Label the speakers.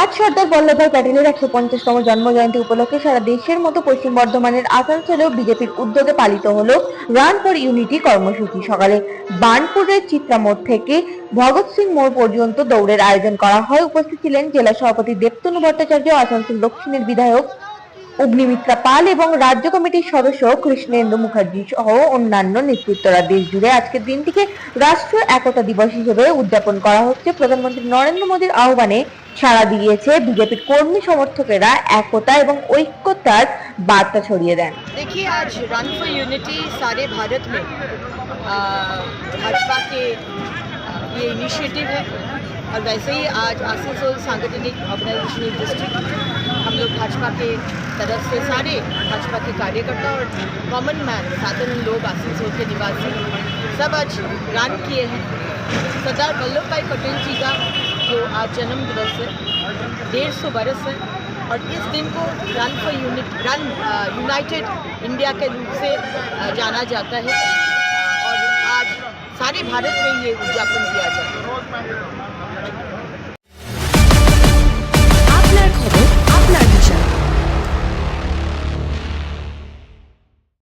Speaker 1: আজ সর্দার বল্লভভাই প্যাটেলের একশো পঞ্চাশতম জন্মজয়ন্তী উপলক্ষে সারা দেশের মতো পশ্চিম বর্ধমানের আসানসোলেও বিজেপির উদ্যোগে পালিত হলো রান ফর ইউনিটি কর্মসূচি। সকালে বার্নপুরের চিত্রামোড় থেকে ভগৎ সিং মোড় পর্যন্ত দৌড়ের আয়োজন করা হয়। উপস্থিত ছিলেন জেলা সভাপতি দেবতনু ভট্টাচার্য, আসানসোল দক্ষিণের বিধায়ক অগ্নিমিত্রা পাল এবং রাজ্য কমিটির সদস্য কৃষ্ণেন্দু মুখার্জি সহ অন্যান্য নেতৃত্বরা। দেশ জুড়ে আজকের দিনটিকে রাষ্ট্রীয় একতা দিবস হিসেবে উদযাপন করা হচ্ছে। প্রধানমন্ত্রী নরেন্দ্র মোদীর আহ্বানে সাড়া দিয়েছে বিজেপির কর্মী সমর্থকেরা একতা এবং ঐক্যতার বার্তা ছড়িয়ে দেন
Speaker 2: देखिए आज रन फॉर यूनिटी सारे भारत में आ, भाजपा के आ, ये इनिशिएटिव है और वैसे ही आज आसनसोल सांगठनिक ऑर्गेनाइजेशनल डिस्ट्रिक्ट हम लोग भाजपा के तरफ से सारे भाजपा के कार्यकर्ता और कॉमन मैन साधारण लोग आसनसोल के निवासी सब आज रन किए हैं सरदार वल्लभ भाई पटेल जी का जो आज जन्म दिवस है डेढ़ सौ बरस है और इस दिन को run for unit run united India के रूप से अ, जाना जाता है। और आज सारे भारत में ये उद्यापन किया जाता है।